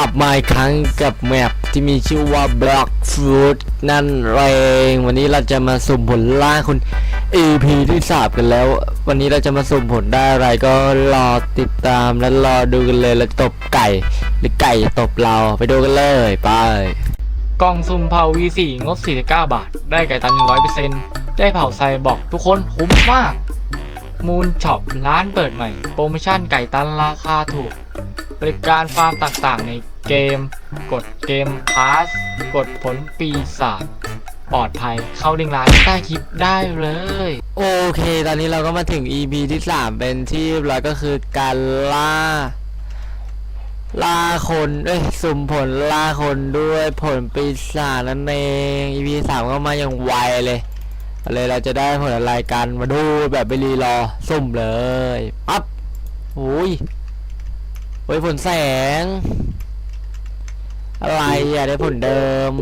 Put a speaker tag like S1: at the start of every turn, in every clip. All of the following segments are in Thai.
S1: กลับมาอีกครั้งกับแมปที่มีชื่อว่า Block Fruit นั่นเองวันนี้เราจะมาสุ่มผลล่าคุณ EP ที่สามกันแล้ว วันนี้เราจะมาสุ่มผลได้อะไรก็รอติดตามและรอดูกันเลยแล้วตบไก่ หรือไก่จะตบเราไปดูกันเลยไป
S2: กล่องซุ่มเผา V4 งบ 49 บาท ได้ไก่ตัน100%ได้เผาไซบอกทุกคนคุ้มมาก มูลช็อปร้านเปิดใหม่ โปรโมชั่นไก่ตันราคาถูก บริการฟาร์มต่างๆ ในเกม กดเกมพาสกดผลปีศาจปลอดภัยเข้าลิงก์ร้านใต้คลิปได้เลย
S1: โอเค ตอนนี้เราก็มาถึง EP ที่ 3 เป็นที่เรียบร้อยก็คือการล่า ล่าคนเอ้ยสุ่มผลล่าคนด้วยผลปีศาจนั่นเอง EP 3ก็มาอย่างไวเลยเลยเราจะได้ผลอะไรกันมาดูแบบไม่รีรอสุ่มเลยปั๊บโอ้ย โอ้ยผลแสง อะไรอะได้ผลเดิม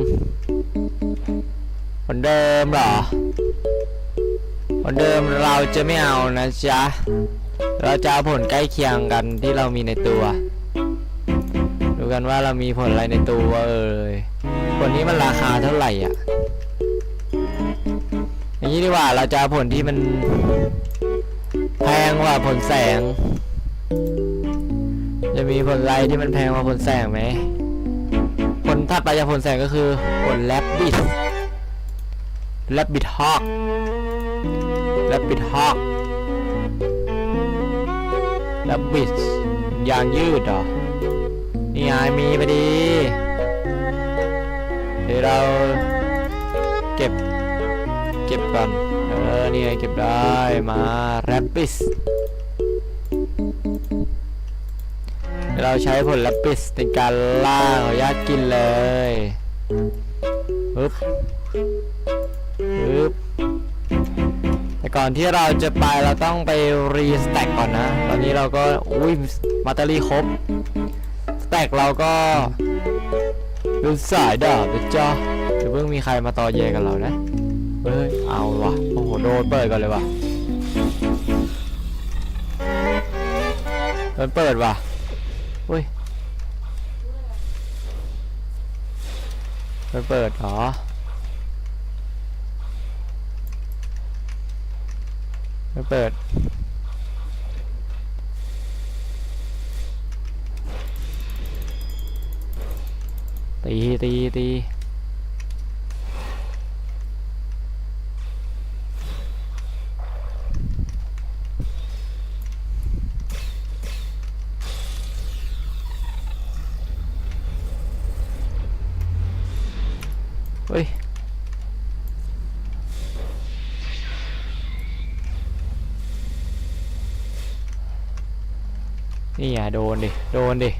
S1: ผลเดิมเหรอ ผลเดิมเราจะไม่เอานะจ๊ะ เราจะเอาผลใกล้เคียงกันที่เรามีในตัว ดูกันว่าเรามีผลอะไรในตัวเอ่ยผลนี้มันราคาเท่าไหร่อะอย่างนี้ดีกว่าเราจะเอาผลที่มัน แพงกว่าผลแสง จะมีผลไรที่มันแพงกว่าผลแสงไหม ผลถัดไปจากผลแสงก็คือ ผลแลบบิสแลบบิทฮอกและปิดฮอกและบิดยางยืดเหรอ นี่ไงมีพอดี เดี๋ยวเราเก็บ เก็บก่อน เออ นี่ไงเก็บได้มาแรปปิส เราใช้ผลแรปปิสในการล่าขออนุญาตกินเลยปึ๊บปึ๊บแต่ก่อนที่เราจะไปเราต้องไปรีสแต็กก่อนนะ ตอนนี้เราก็ อุ้ยมาตอรี่ครบ สแต็กเราก็ดูสายดาบนะจ๊ะเดี๋ยวเพิ่งมีใครมาต่อเยกับเรานะ เฮ้ย เอาวะโอ้โห โดนเปิดก่อนเลยวะโดนเปิดว่ะ อุ้ยไปเปิดเหรอ ไปเปิด ตีตีตี เฮ้ย นี่อะโดนดิ โดนดิ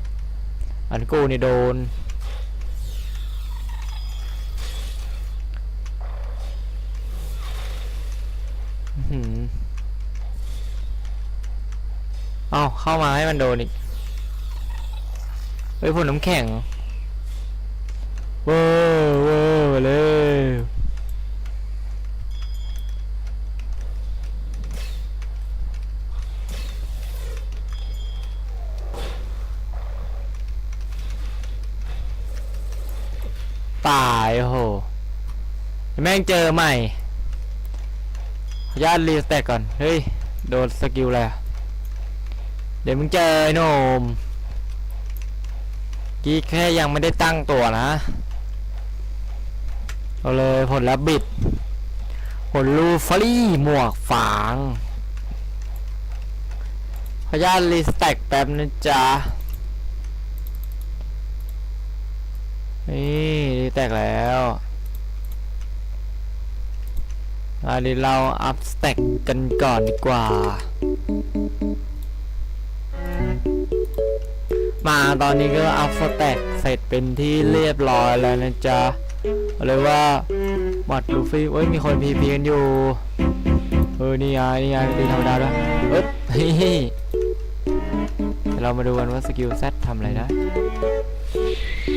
S1: อันกูนี่โดน อื้อหือเอาเข้ามาให้มันโดนอีกเฮ้ยผลน้ำแข็งเว้าวเว้าวมาเลย ตายโอ้โห แม่งเจอใหม่ญาติรีสแต็กก่อน เฮ้ย โดนสกิลอะไรอะเดี๋ยวมึงเจอไอ้หนมกี้แค่ยังไม่ได้ตั้งตัวนะ เอาเลยผลลัพธ์บิด ผลลูฟรี่หมวกฝางขออนุญาตรีสแต็กแป๊บนะจ๊ะ นี่แต็กแล้ว อันนี้เราอัพสแต็กกันก่อนดีกว่า มาตอนนี้ก็อัพสแต็กเสร็จเป็นที่เรียบร้อยแล้วนะจ๊ะเลยว่าบัตรลูฟี่เอ้ยมีคนพีพีกันอยู่ เออ นี่ไง นี่ไงตีธรรมดาด้วยเอ๊บเฮ้ยเรามาดูกันว่าสกิลเซตทำอะไรได้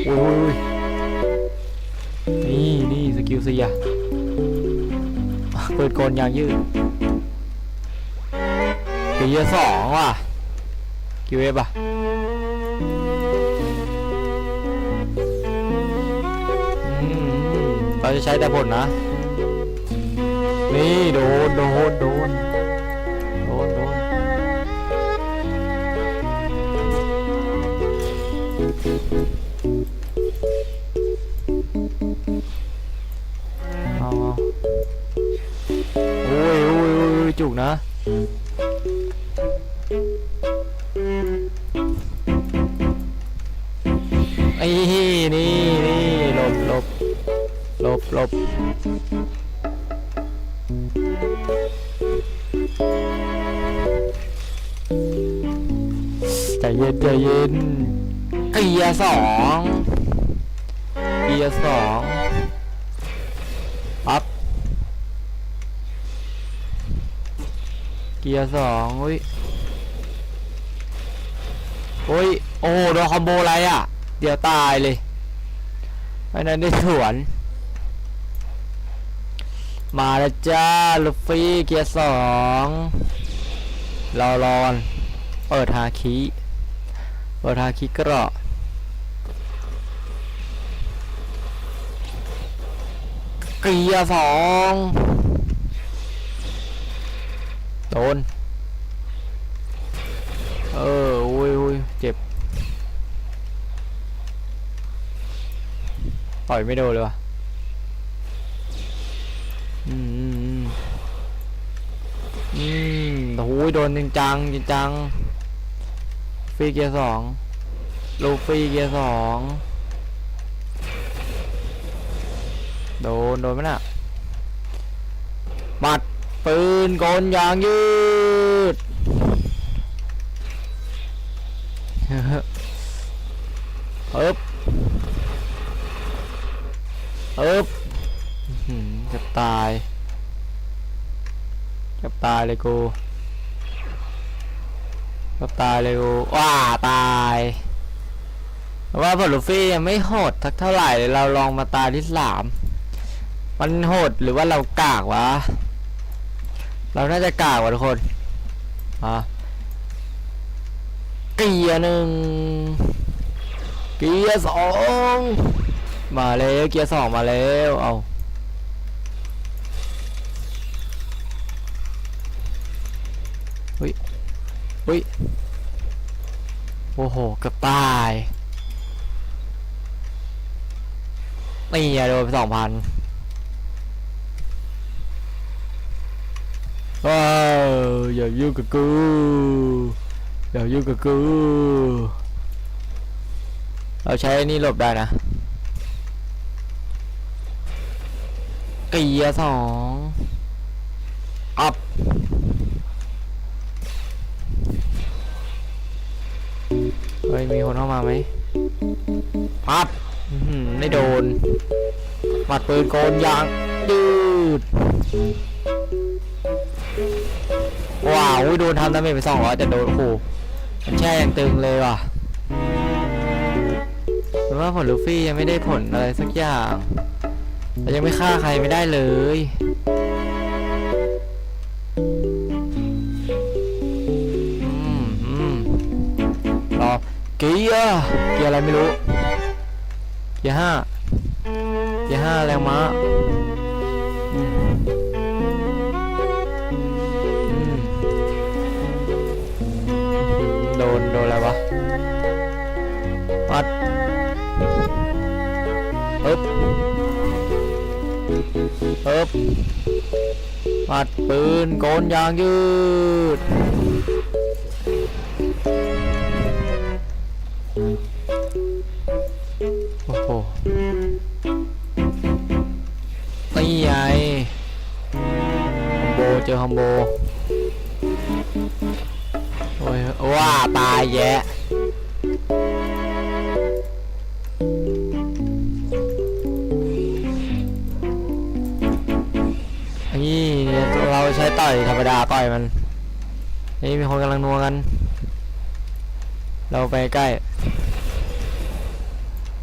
S1: โอ้ยนี่นี่สกิลสี่อะ ปืนกลยางยืดปีเยสองว่ะกี่เวฟอะเราจะใช้แต่ผลนะ นี่ดู ไอ้นี่นี่หลบหลบหลบหลบใจเย็นใจเย็นเกียร์สองเกียร์สองปั๊บเกียร์สองอุ้ยโอ้ยโอ้โหโดนคอมโบอะไรอะ เดี๋ยวตายเลยไอ้นั่นได้สวน มาแล้วจ้าลูฟี่เกียร์สองรอรอนเปิดฮาคิเปิดฮาคิกระเกียร์สองโดนเอออุ้ยอุ้ยเจ็บ ต่อยไม่โดนเลยวะอืมอืมอืมอืมโอ้ยโดนจริงจังจริงจังฟรีเกียร์สองลูฟรีเกียร์สองโดนโดนไหมน่ะบัดปืนกลยางยืดเอ๊บ เอ๊บอื้อหือเกับตายเกับตายเลยกูเกับตายเลยกูว้าตายว่าผลลูฟี่ยังไม่โหดทักเท่าไหร่เลยเราลองมาตายที่สามมันโหดหรือว่าเรากากวะ เราน่าจะกากว่ะทุกคนอะเกียร์หนึ่งเกียร์สอง มาแล้วเกียร์สองมาแล้วเอาเฮ้ยเฮ้ยโอ้โหเกือบตายนี่อะโดนไปสองพันว้าวอย่ายุ่งกับกูอย่ายุ่งกับกูเราใช้นนี้หลบได้นะ เกียร์สองอัพเฮ้ย มีคนเข้ามาไหมอัพอื้อหือไม่โดนหมัดปืนโกนยางยืดว้าวโดนทำดาเมจไปสองร้อยแต่โดนโอ้โหมันแช่ยังตึงเลยว่ะแต่ว่าผลลูฟี่ยังไม่ได้ผลอะไรสักอย่าง เรายังไม่ฆ่าใครไม่ได้เลย อืมอืมรอเกียร์เกียร์อะไรไม่รู้ เกียร์ห้าเกียร์ห้าแรงม้า บปัดปืนโกนยางยืด โอ้โหนี่ไงคอมโบเจอคอมโบ โอ้ยว่าตายแยะ อยธรรมดาต่อยมันนี่มีคนกำลังนัวกัน เราไปใกล้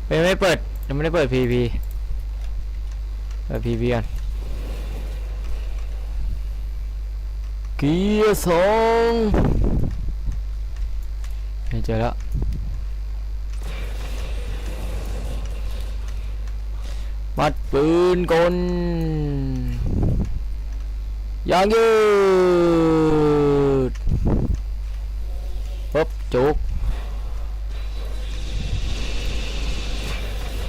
S1: ไม่ไม่เปิดยังไม่ได้เปิด PVP เปิด PVP กันเกียร์สองไม่เจอแล้วมัดปืนกล ยางยืดปึ๊บจุก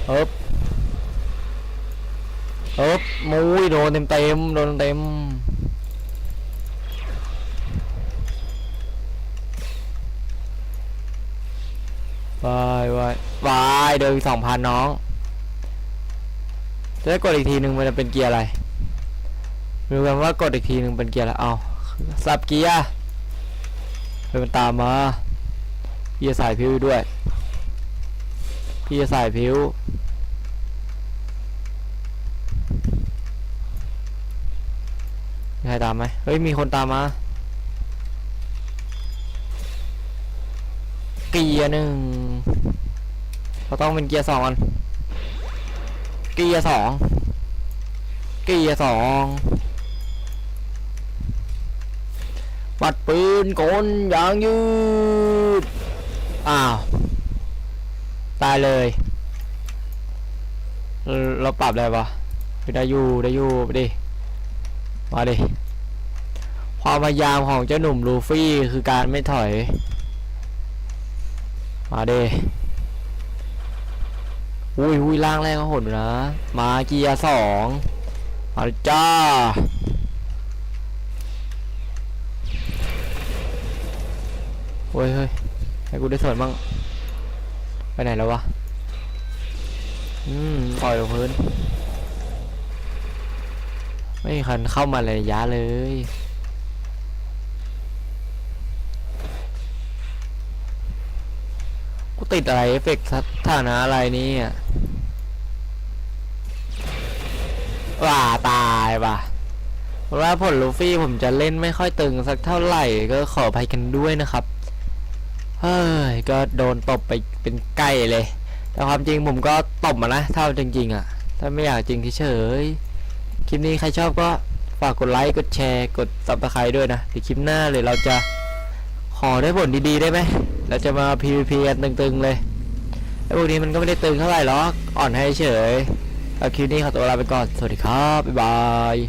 S1: ปึ๊บปึ๊บมุ้ยโดนเต็มเต็มโดนเต็มๆวายวายวายเดินสองพันน้อง จะได้กดอีกทีหนึ่งมันจะเป็นเกียร์อะไร รู้กันว่ากดอีกทีหนึ่งเป็นเกียร์อะไรเอาสับเกียร์เฮ้ยมันตามมาพี่จะใส่พิวด้วย พี่จะใส่พิวมีใครตามไหมเฮ้ย มีคนตามมา เกียร์หนึ่งเราต้องเป็นเกียร์สองก่อนเกียร์สองเกียร์สอง วัดปืนกลยางยืด อ้าว ตายเลย เราปรับอะไรวะได้อยู่ได้อยู่ไปดิ มาดิ ความพยายามของเจ้าหนุ่มลูฟี่คือการไม่ถอย มาดิอุ้ยอุ้ยล่างแรกก็หดนะ มาเกียร์สองมาจ้า อ้ยเฮ้ยให้กูได้สวนบ้างไปไหนแล้ววะอืมปล่อยลงพื้น ไม่คันเข้ามาเลยยะเลยกูติดอะไรเอฟเฟกต์สถานะอะไรนี่ว่า ตายว่ะเพราะว่าผลลูฟี่ผมจะเล่นไม่ค่อยตึงสักเท่าไหร่ก็ขออภัยกันด้วยนะครับ เฮ้ยก็โดนตบไปเป็นไก่เลย แต่ความจริงผมก็ตบมานะเท่าจริง ๆ อะ ถ้าไม่อยากจริงเฉยคลิปนี้ใครชอบก็ฝากกดไลค์กดแชร์กดซับสไคร์ด้วยนะเดี๋ยวคลิปหน้าเลยเราจะขอได้ผลดีๆได้ไหมเราจะมา PVP กันตึงๆเลยไอ้พวกนี้มันก็ไม่ได้ตึงเท่าไหร่หรอกอ่อนให้เฉยเอาคลิปนี้ขอตัวลาไปก่อน สวัสดีครับ บ๊ายบาย